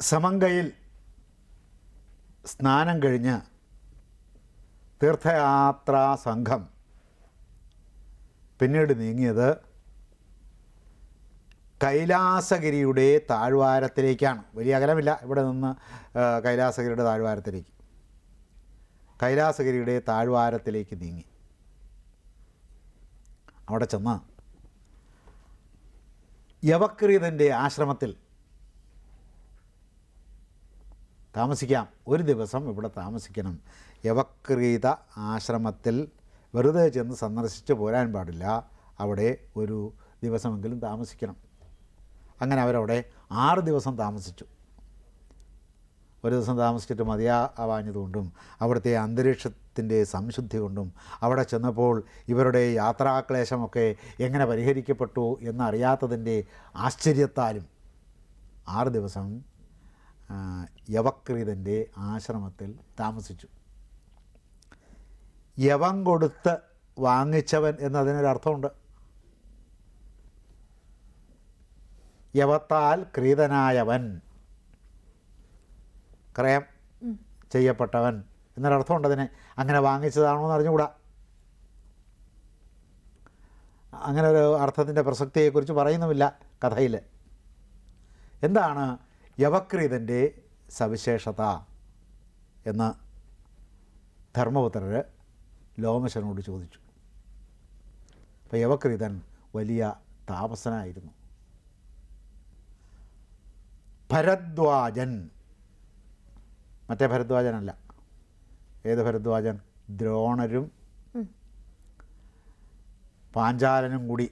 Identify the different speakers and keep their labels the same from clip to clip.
Speaker 1: സമങ്കയിൽ സ്നാനം കഴിഞ്ഞ് തീർത്ഥയാത്രാ സംഘം പിന്നീട് നീങ്ങിയത് കൈലാസഗിരിയുടെ താഴ്വാരത്തിലേക്കാണ്. വലിയ അകലമില്ല. ഇവിടെ നിന്ന് കൈലാസഗിരിയുടെ താഴ്വാരത്തിലേക്ക്. കൈലാസഗിരിയുടെ താഴ്വാരത്തിലേക്ക് നീങ്ങി. അവിടെ ചെന്ന് യവക്രീതന്റെ ആശ്രമത്തിൽ താമസിക്കാം. ഒരു ദിവസം ഇവിടെ താമസിക്കണം. യവക്രീത ആശ്രമത്തിൽ വെറുതെ ചെന്ന് സന്ദർശിച്ച് പോരാൻ പാടില്ല. അവിടെ ഒരു ദിവസമെങ്കിലും താമസിക്കണം. അങ്ങനെ അവരവിടെ ആറ് ദിവസം താമസിച്ചു. ഒരു ദിവസം താമസിച്ചിട്ട് മതിയാവാഞ്ഞതുകൊണ്ടും അവിടുത്തെ അന്തരീക്ഷത്തിന്റെ സംശുദ്ധി കൊണ്ടും അവിടെ ചെന്നപ്പോൾ ഇവരുടെ യാത്രാക്ലേശമൊക്കെ എങ്ങനെ പരിഹരിക്കപ്പെട്ടു എന്നറിയാത്തതിന്റെ ആശ്ചര്യത്താലും ആറ് ദിവസം യവക്രീതന്റെ ആശ്രമത്തിൽ താമസിച്ചു. യവം കൊടുത്ത് വാങ്ങിച്ചവൻ എന്നതിനൊരർത്ഥമുണ്ട്. യവത്താൽ ക്രീതനായവൻ ക്രയം ചെയ്യപ്പെട്ടവൻ എന്നൊരർത്ഥമുണ്ട് അതിനെ. അങ്ങനെ വാങ്ങിച്ചതാണോ എന്ന് അറിഞ്ഞുകൂടാ അങ്ങനെ ഒരു അർത്ഥത്തിന്റെ പ്രസക്തിയെക്കുറിച്ച് പറയുന്നുമില്ല കഥയിൽ എന്താണ് യവക്രീതന്റെ സവിശേഷത എന്ന് ധർമ്മപുത്രർ ലോമശനോട് ചോദിച്ചു. അപ്പോൾ യവക്രീതൻ വലിയ താപസനായിരുന്നു. ഭരദ്വാജൻ മറ്റേ ഭരദ്വാജനല്ല ഏത് ഭരദ്വാജൻ? ദ്രോണരും പാഞ്ചാലനും കൂടി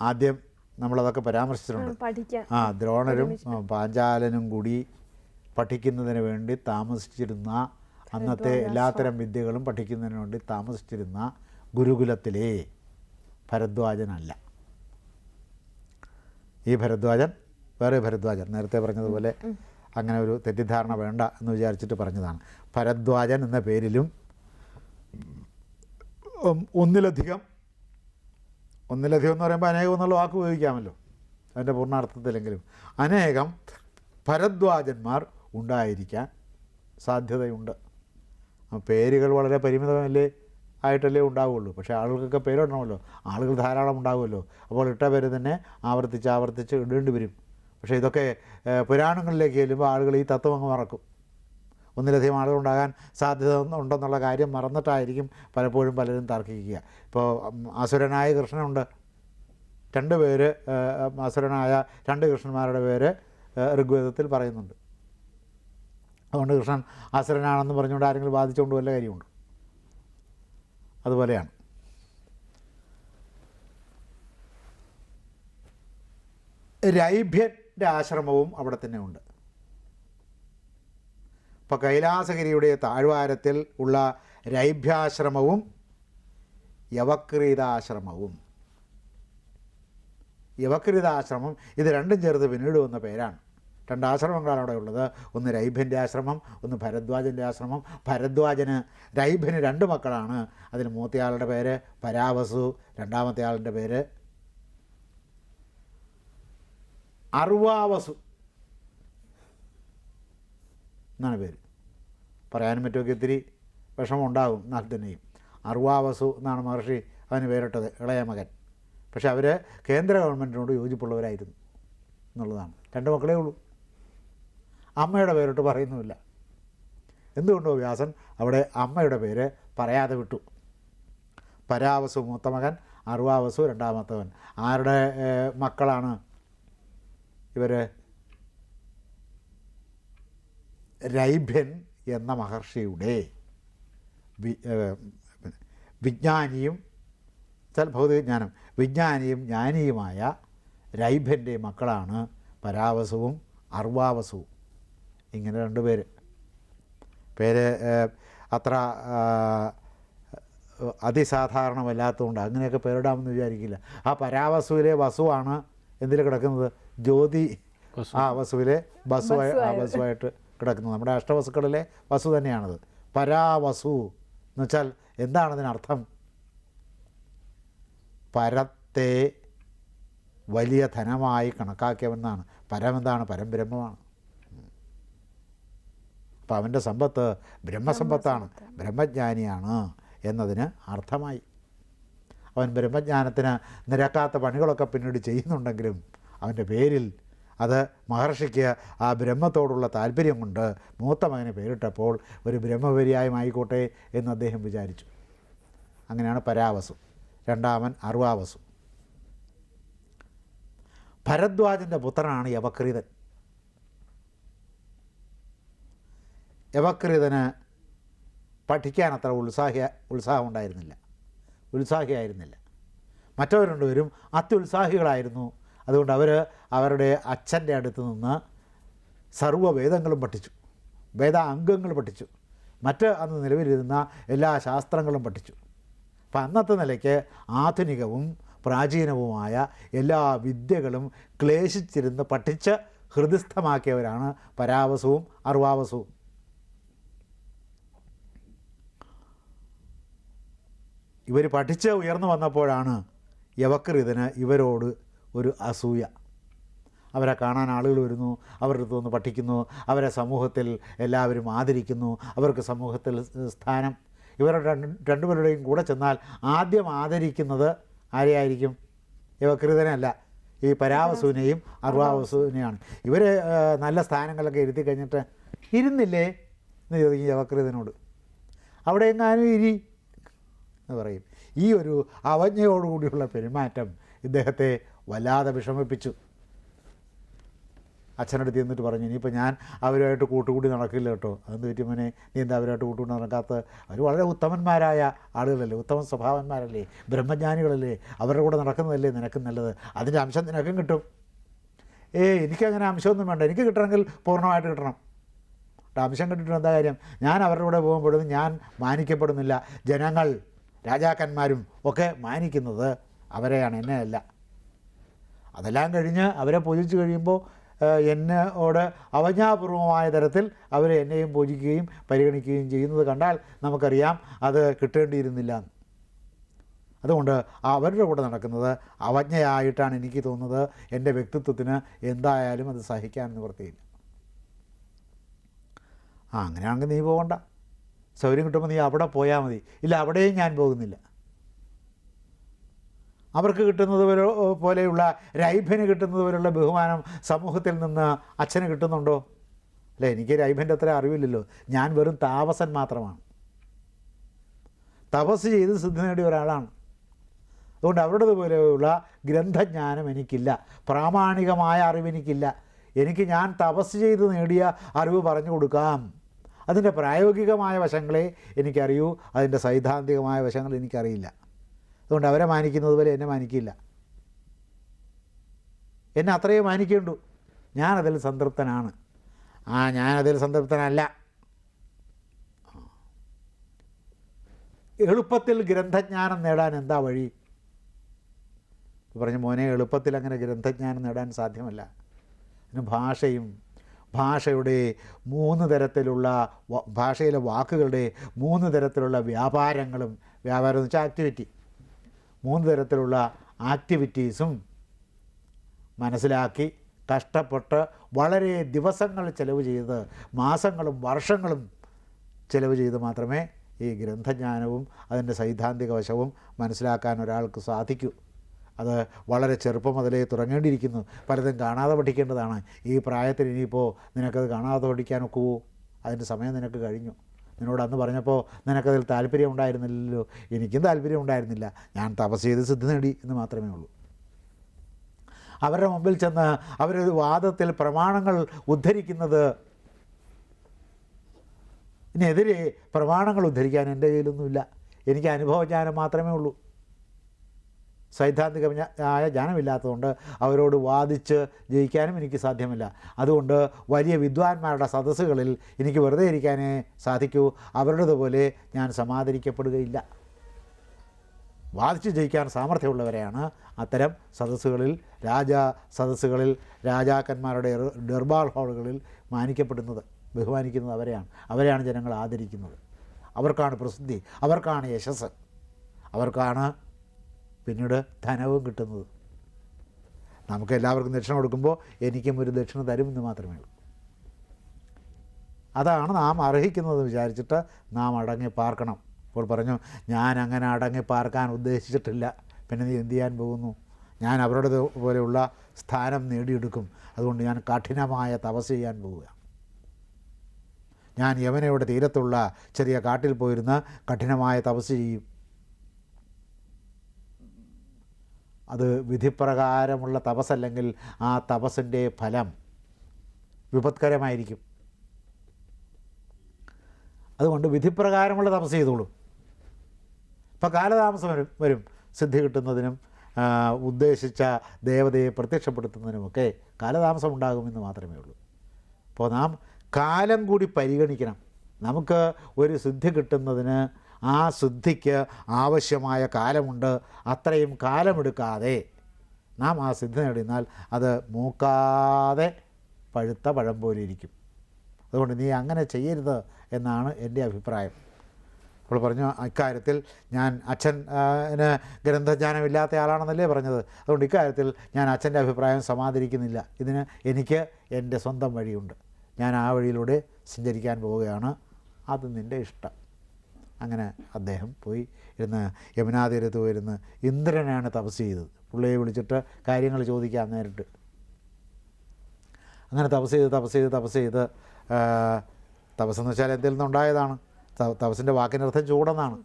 Speaker 1: ആദ്യം നമ്മളതൊക്കെ പരാമർശിച്ചിട്ടുണ്ട്. ആ ദ്രോണരും പാഞ്ചാലനും കൂടി പഠിക്കുന്നതിന് വേണ്ടി താമസിച്ചിരുന്ന അന്നത്തെ എല്ലാത്തരം വിദ്യകളും പഠിക്കുന്നതിന് വേണ്ടി താമസിച്ചിരുന്ന ഗുരുകുലത്തിലെ ഭരദ്വാജനല്ല. ഈ ഭരദ്വാജൻ വേറെ ഭരദ്വാജൻ നേരത്തെ പറഞ്ഞതുപോലെ അങ്ങനെ ഒരു തെറ്റിദ്ധാരണ വേണ്ട എന്ന് വിചാരിച്ചിട്ട് പറഞ്ഞതാണ്. ഭരദ്വാജൻ എന്ന പേരിലും ഒന്നിലധികം ഒന്നിലധികം എന്ന് പറയുമ്പോൾ അനേകം എന്നുള്ള വാക്ക് ഉപയോഗിക്കാമല്ലോ. അതിന്റെ പൂർണാർത്ഥത്തിലെങ്കിലും. അനേകം ഭരദ്വാജന്മാർ ഉണ്ടായിരിക്കാൻ സാധ്യതയുണ്ട്. പേരുകൾ വളരെ പരിമിതമല്ലേ ആയിട്ടല്ലേ ഉണ്ടാവുകയുള്ളൂ പക്ഷേ ആളുകൾക്കൊക്കെ പേരിടണമല്ലോ. ആളുകൾ ധാരാളം ഉണ്ടാവുമല്ലോ. അപ്പോൾ ഇട്ട പേര് തന്നെ ആവർത്തിച്ച് ആവർത്തിച്ച് ഇടേണ്ടി വരും. പക്ഷേ ഇതൊക്കെ പുരാണങ്ങളിലേക്ക് ചെല്ലുമ്പോൾ ആളുകൾ ഈ തത്വം അങ്ങ് മറക്കും. ഒന്നിലധികം ആളുകളുണ്ടാകാൻ സാധ്യത ഉണ്ടെന്നുള്ള കാര്യം മറന്നിട്ടായിരിക്കും പലപ്പോഴും പലരും തർക്കിക്കുക. ഇപ്പോൾ അസുരനായ കൃഷ്ണനുണ്ട്. രണ്ട് പേര് അസുരനായ രണ്ട് കൃഷ്ണന്മാരുടെ പേര് ഋഗ്വേദത്തിൽ പറയുന്നുണ്ട്. അതുകൊണ്ട് കൃഷ്ണൻ അസുരനാണെന്ന് പറഞ്ഞുകൊണ്ട് ആരെങ്കിലും ബാധിച്ചുകൊണ്ട് വല്ല കാര്യമുണ്ട്? അതുപോലെയാണ്. രൈഭ്യന്റെ ആശ്രമവും അവിടെ തന്നെ ഉണ്ട്. ഇപ്പോൾ കൈലാസഗിരിയുടെ താഴ്വാരത്തിൽ ഉള്ള രൈഭ്യാശ്രമവും യവക്രീതാശ്രമവും. യവക്രീതാശ്രമം ഇത് രണ്ടും ചേർത്ത് പിന്നീട് വന്ന പേരാണ്. രണ്ട് ആശ്രമങ്ങളാണ് അവിടെ ഉള്ളത്. ഒന്ന് രൈഭന്റെ ആശ്രമം ഒന്ന് ഭരദ്വാജന്റെ ആശ്രമം. ഭരദ്വാജന് രൈഭന് രണ്ട് മക്കളാണ്. അതിന് മൂത്തയാളുടെ പേര് പരാവസു രണ്ടാമത്തെ ആളുടെ പേര് അർവാവസു എന്നാണ് പേര്. പറയാനും മറ്റുമൊക്കെ ഇത്തിരി വിഷമം ഉണ്ടാകും എന്നാൽ തന്നെയും അർവാവസു എന്നാണ് മഹർഷി അവന് പേരിട്ടത് ഇളയ മകൻ. പക്ഷെ അവർ കേന്ദ്ര ഗവൺമെന്റിനോട് യോജിപ്പുള്ളവരായിരുന്നു എന്നുള്ളതാണ്. രണ്ട് മക്കളേ ഉള്ളൂ. അമ്മയുടെ പേരിട്ട് പറയുന്നുമില്ല. എന്തുകൊണ്ടോ വ്യാസൻ അവിടെ അമ്മയുടെ പേര് പറയാതെ വിട്ടു. പരാവസു മൂത്ത മകൻ അറുവാവസു രണ്ടാമത്തവൻ. ആരുടെ മക്കളാണ് ഇവർ രൈഭ്യൻ എന്ന മഹർഷിയുടെ വിജ്ഞാനിയും വെച്ചാൽ ഭൗതികജ്ഞാനം വിജ്ഞാനിയും ജ്ഞാനിയുമായ രൈഭന്റെ മക്കളാണ് പരാവസവും അർവാവസവും. ഇങ്ങനെ രണ്ട് പേര്. പേര് അത്ര അതിസാധാരണമല്ലാത്തതുകൊണ്ട് അങ്ങനെയൊക്കെ പേരിടാമെന്ന് വിചാരിക്കില്ല. ആ പരാവസുവിലെ വസുവാണ് എന്തിൽ കിടക്കുന്നത്? ജ്യോതി ആ വസുവിലെ ബസുവായി ആ ബസുവായിട്ട് കിടക്കുന്നത്. നമ്മുടെ അഷ്ടവസുക്കളിലെ വസു തന്നെയാണത്. പരാവസു എന്ന് വെച്ചാൽ എന്താണ് അതിനർത്ഥം? പരത്തെ വലിയ ധനമായി കണക്കാക്കിയവെന്നാണ് പരം എന്താണ്? പരംബ്രഹ്മമാണ് അപ്പം അവന്റെ സമ്പത്ത് ബ്രഹ്മസമ്പത്താണ്. ബ്രഹ്മജ്ഞാനിയാണ് എന്നതിന് അർത്ഥമായി. അവൻ ബ്രഹ്മജ്ഞാനത്തിന് നിരക്കാത്ത പണികളൊക്കെ പിന്നീട് ചെയ്യുന്നുണ്ടെങ്കിലും അവന്റെ പേരിൽ അത് മഹർഷിക്ക് ആ ബ്രഹ്മത്തോടുള്ള താല്പര്യം കൊണ്ട് മൂത്ത മകനെ പേരിട്ടപ്പോൾ ഒരു ബ്രഹ്മപര്യായമായിക്കോട്ടെ എന്ന് അദ്ദേഹം വിചാരിച്ചു. അങ്ങനെയാണ് പരാവസു. രണ്ടാമൻ അർവാവസു. ഭരദ്വാജന്റെ പുത്രനാണ് യവക്രീതൻ. യവക്രീതന് പഠിക്കാൻ അത്ര ഉത്സാഹ ഉത്സാഹം ഉണ്ടായിരുന്നില്ല ഉത്സാഹിയായിരുന്നില്ല. മറ്റവർ അത്യുത്സാഹികളായിരുന്നു. അതുകൊണ്ട് അവർ അവരുടെ അച്ഛന്റെ അടുത്ത് നിന്ന് സർവ വേദങ്ങളും പഠിച്ചു. വേദ അംഗങ്ങൾ പഠിച്ചു. മറ്റ് അന്ന് നിലവിലിരുന്ന എല്ലാ ശാസ്ത്രങ്ങളും പഠിച്ചു. അപ്പം അന്നത്തെ നിലയ്ക്ക് ആധുനികവും പ്രാചീനവുമായ എല്ലാ വിദ്യകളും ക്ലേശിച്ചിരുന്ന് പഠിച്ച് ഹൃദയസ്ഥമാക്കിയവരാണ് പരാവസവും അർവാവസവും. ഇവർ പഠിച്ച് ഉയർന്നു വന്നപ്പോഴാണ് യവക്രിതന് ഇവരോട് ഒരു അസൂയ. അവരെ കാണാൻ ആളുകൾ വരുന്നു അവരുടെ അടുത്ത് വന്ന് പഠിക്കുന്നു അവരെ സമൂഹത്തിൽ എല്ലാവരും ആദരിക്കുന്നു അവർക്ക് സമൂഹത്തിൽ സ്ഥാനം. ഇവരുടെ രണ്ട് രണ്ടുപേരുടെയും കൂടെ ചെന്നാൽ ആദ്യം ആദരിക്കുന്നത് ആരെയായിരിക്കും? യവക്രിതനല്ല ഈ പരാവസൂനെയും അർവാവസൂനെയാണ് ഇവർ നല്ല സ്ഥാനങ്ങളൊക്കെ ഇരുത്തി കഴിഞ്ഞിട്ട് ഇരുന്നില്ലേ എന്ന് ചോദിക്കും യവക്രിതനോട് അവിടെ എങ്ങാനും ഇരി എന്ന് പറയും. ഈ ഒരു അവജ്ഞയോടുകൂടിയുള്ള പെരുമാറ്റം ഇദ്ദേഹത്തെ വല്ലാതെ വിഷമിപ്പിച്ചു. അച്ഛനടുത്ത് ചെന്നിട്ട് പറഞ്ഞു ഇനിയിപ്പോൾ ഞാൻ അവരുമായിട്ട് കൂട്ടുകൂടി നടക്കില്ല കേട്ടോ. അതെന്ന് പറ്റി മോനെ നീ എന്താ അവരുമായിട്ട് കൂട്ടുകൂടി നടക്കാത്ത അവർ വളരെ ഉത്തമന്മാരായ ആളുകളല്ലേ ഉത്തമ സ്വഭാവന്മാരല്ലേ ബ്രഹ്മജ്ഞാനികളല്ലേ അവരുടെ കൂടെ നടക്കുന്നതല്ലേ നിനക്ക് നല്ലത്. അതിന്റെ അംശം നിനക്കും കിട്ടും. ഏ എനിക്കങ്ങനെ അംശമൊന്നും വേണ്ട. എനിക്ക് കിട്ടണമെങ്കിൽ പൂർണമായിട്ട് കിട്ടണം. അംശം കിട്ടിയിട്ട് എന്താ കാര്യം? ഞാൻ അവരുടെ കൂടെ പോകുമ്പോഴും ഞാൻ മാനിക്കപ്പെടുന്നില്ല. ജനങ്ങൾ രാജാക്കന്മാരും ഒക്കെ മാനിക്കുന്നത് അവരെയാണ് എന്നെയല്ല. അതെല്ലാം കഴിഞ്ഞ് അവരെ പൂജിച്ച് കഴിയുമ്പോൾ എന്നോട് അവജ്ഞാപൂർവമായ തരത്തിൽ അവർ എന്നെയും പൂജിക്കുകയും പരിഗണിക്കുകയും ചെയ്യുന്നത് കണ്ടാൽ നമുക്കറിയാം അത് കിട്ടേണ്ടിയിരുന്നില്ല. അതുകൊണ്ട് അവരുടെ കൂടെ നടക്കുന്നത് അവജ്ഞയായിട്ടാണ് എനിക്ക് തോന്നുന്നത്. എന്റെ വ്യക്തിത്വത്തിന് എന്തായാലും അത് സഹിക്കാൻ നിവൃത്തിയില്ല. ആ അങ്ങനെയാണെങ്കിൽ നീ പോകണ്ട. സൗകര്യം കിട്ടുമ്പോൾ നീ അവിടെ പോയാൽ മതി. ഇല്ല അവിടെയും ഞാൻ പോകുന്നില്ല. അവർക്ക് കിട്ടുന്നത് പോലെ- പോലെയുള്ള രൈഭന് കിട്ടുന്നത് പോലെയുള്ള ബഹുമാനം സമൂഹത്തിൽ നിന്ന് അച്ഛന് കിട്ടുന്നുണ്ടോ? അല്ല എനിക്ക് രൈഭന്റെ അത്ര അറിവില്ലല്ലോ. ഞാൻ വെറും താപസൻ മാത്രമാണ്. തപസ് ചെയ്ത് സിദ്ധി നേടിയ ഒരാളാണ്. അതുകൊണ്ട് അവരുടെ പോലെയുള്ള ഗ്രന്ഥജ്ഞാനം എനിക്കില്ല. പ്രാമാണികമായ അറിവെനിക്കില്ല എനിക്ക് ഞാൻ തപസ് ചെയ്ത് നേടിയ അറിവ് പറഞ്ഞു കൊടുക്കാം. അതിന്റെ പ്രായോഗികമായ വശങ്ങളെ എനിക്കറിയൂ. അതിന്റെ സൈദ്ധാന്തികമായ വശങ്ങൾ എനിക്കറിയില്ല. അതുകൊണ്ട് അവരെ മാനിക്കുന്നത് പോലെ എന്നെ മാനിക്കില്ല. എന്നെ അത്രയേ മാനിക്കേണ്ടൂ. ഞാനതിൽ സംതൃപ്തനാണ്. ആ ഞാനതിൽ സംതൃപ്തനല്ല. എളുപ്പത്തിൽ ഗ്രന്ഥജ്ഞാനം നേടാൻ എന്താ വഴി? പറഞ്ഞു മോനെ എളുപ്പത്തിൽ അങ്ങനെ ഗ്രന്ഥജ്ഞാനം നേടാൻ സാധ്യമല്ല. അതിന് ഭാഷയും ഭാഷയുടെ മൂന്ന് തരത്തിലുള്ള ഭാഷയിലെ വാക്കുകളുടെ മൂന്ന് തരത്തിലുള്ള വ്യാപാരങ്ങളും വ്യാപാരം എന്ന് വെച്ചാൽ ആക്ടിവിറ്റി മൂന്ന് തരത്തിലുള്ള ആക്ടിവിറ്റീസും മനസ്സിലാക്കി കഷ്ടപ്പെട്ട് വളരെ ദിവസങ്ങൾ ചിലവ് ചെയ്ത് മാസങ്ങളും വർഷങ്ങളും ചിലവ് ചെയ്ത് മാത്രമേ ഈ ഗ്രന്ഥജ്ഞാനവും അതിന്റെ സൈദ്ധാന്തിക വശവും മനസ്സിലാക്കാൻ ഒരാൾക്ക് സാധിക്കൂ. അത് വളരെ ചെറുപ്പം മുതലേ തുടങ്ങേണ്ടിയിരിക്കുന്നു. പലതും കാണാതെ പഠിക്കേണ്ടതാണ്. ഈ പ്രായത്തിൽ ഇനിയിപ്പോൾ നിനക്കത് കാണാതെ പഠിക്കാൻ ഒക്കുവോ? അതിന്റെ സമയം നിനക്ക് കഴിഞ്ഞു. നിന്നോട് അന്ന് പറഞ്ഞപ്പോൾ നിനക്കതിൽ താല്പര്യം ഉണ്ടായിരുന്നില്ലല്ലോ എനിക്കും താല്പര്യം ഉണ്ടായിരുന്നില്ല ഞാൻ തപസ് ചെയ്ത് സിദ്ധി നേടി എന്ന് മാത്രമേ ഉള്ളൂ. അവരുടെ മുമ്പിൽ ചെന്ന് അവരൊരു വാദത്തിൽ പ്രമാണങ്ങൾ ഉദ്ധരിക്കുന്നത് ഇതിനെതിരെ പ്രമാണങ്ങൾ ഉദ്ധരിക്കാൻ എന്റെ കയ്യിലൊന്നുമില്ല. എനിക്ക് അനുഭവജ്ഞാനം മാത്രമേ ഉള്ളൂ. സൈദ്ധാന്തിക ജ്ഞ- ആയ ജ്ഞാനമില്ലാത്തതുകൊണ്ട് അവരോട് വാദിച്ച് ജയിക്കാനും എനിക്ക് സാധ്യമല്ല. അതുകൊണ്ട് വലിയ വിദ്വാൻമാരുടെ സദസ്സുകളിൽ എനിക്ക് വെറുതെ ഇരിക്കാനേ സാധിക്കൂ. അവരുടേതുപോലെ ഞാൻ സമാദരിക്കപ്പെടുകയില്ല. വാദിച്ച് ജയിക്കാൻ സാമർഥ്യമുള്ളവരെയാണ് അത്തരം സദസ്സുകളിൽ രാജ സദസ്സുകളിൽ രാജാക്കന്മാരുടെ ഡെർബാൾ ഹാളുകളിൽ മാനിക്കപ്പെടുന്നത് ബഹുമാനിക്കുന്നത് അവരെയാണ്. അവരെയാണ് ജനങ്ങൾ ആദരിക്കുന്നത്. അവർക്കാണ് പ്രസിദ്ധി. അവർക്കാണ് യശസ് അവർക്കാണ് പിന്നീട് ധനവും കിട്ടുന്നത്. നമുക്ക് എല്ലാവർക്കും ദക്ഷിണ കൊടുക്കുമ്പോൾ എനിക്കും ഒരു ദക്ഷിണ തരുമെന്ന് മാത്രമേ ഉള്ളൂ. അതാണ് നാം അർഹിക്കുന്നത് വിചാരിച്ചിട്ട് നാം അടങ്ങി പാർക്കണം. അപ്പോൾ പറഞ്ഞു ഞാൻ അങ്ങനെ അടങ്ങി പാർക്കാൻ ഉദ്ദേശിച്ചിട്ടില്ല. പിന്നെ നീ എന്ത് ചെയ്യാൻ പോകുന്നു? ഞാൻ അവരുടെ പോലെയുള്ള സ്ഥാനം നേടിയെടുക്കും. അതുകൊണ്ട് ഞാൻ കഠിനമായ തപസ് ചെയ്യാൻ പോവുക. ഞാൻ യവനയുടെ തീരത്തുള്ള ചെറിയ കാട്ടിൽ പോയിരുന്ന് കഠിനമായ തപസ് ചെയ്യും. അത് വിധിപ്രകാരമുള്ള തപസ്സല്ലെങ്കിൽ ആ തപസ്സിന്റെ ഫലം വിപത്കരമായിരിക്കും. അതുകൊണ്ട് വിധിപ്രകാരമുള്ള തപസ് ചെയ്തോളൂ. ഇപ്പം കാലതാമസം വരും വരും. സിദ്ധി കിട്ടുന്നതിനും ഉദ്ദേശിച്ച ദേവതയെ പ്രത്യക്ഷപ്പെടുത്തുന്നതിനുമൊക്കെ കാലതാമസം ഉണ്ടാകുമെന്ന് മാത്രമേ ഉള്ളൂ. അപ്പോൾ നാം കാലം കൂടി പരിഗണിക്കണം. നമുക്ക് ഒരു സിദ്ധി കിട്ടുന്നതിന് ആ സിദ്ധിക്ക് ആവശ്യമായ കാലമുണ്ട്. അത്രയും കാലമെടുക്കാതെ നാം ആ സിദ്ധി നേടിയാൽ അത് മൂക്കാതെ പഴുത്ത പഴം പോലെ ഇരിക്കും. അതുകൊണ്ട് നീ അങ്ങനെ ചെയ്യരുത് എന്നാണ് എന്റെ അഭിപ്രായം. അപ്പോൾ പറഞ്ഞു ഇക്കാര്യത്തിൽ ഞാൻ അച്ഛൻ ഗ്രന്ഥജ്ഞാനമില്ലാത്ത ആളാണെന്നല്ലേ പറഞ്ഞത്? അതുകൊണ്ട് ഇക്കാര്യത്തിൽ ഞാൻ അച്ഛന്റെ അഭിപ്രായം സമാദരിക്കുന്നില്ല. ഇതിന് എനിക്ക് എന്റെ സ്വന്തം വഴിയുണ്ട്. ഞാൻ ആ വഴിയിലൂടെ സഞ്ചരിക്കാൻ പോവുകയാണ്. അത് നിന്റെ ഇഷ്ടം. അങ്ങനെ അദ്ദേഹം പോയി ഇരുന്ന് യമുനാതീരത്ത് പോയിരുന്ന് ഇന്ദ്രനാണ് തപസ് ചെയ്തത്. പുള്ളിയെ വിളിച്ചിട്ട് കാര്യങ്ങൾ ചോദിക്കാൻ നേരിട്ട്. അങ്ങനെ തപസ് ചെയ്ത് തപസ് ചെയ്ത് തപസ് ചെയ്ത് തപസ് തപസ്സെന്ന് വെച്ചാൽ എന്തിൽ നിന്നുണ്ടായതാണ് തപസ്സിന്റെ വാക്കിനർത്ഥം ചൂടെന്നാണ്.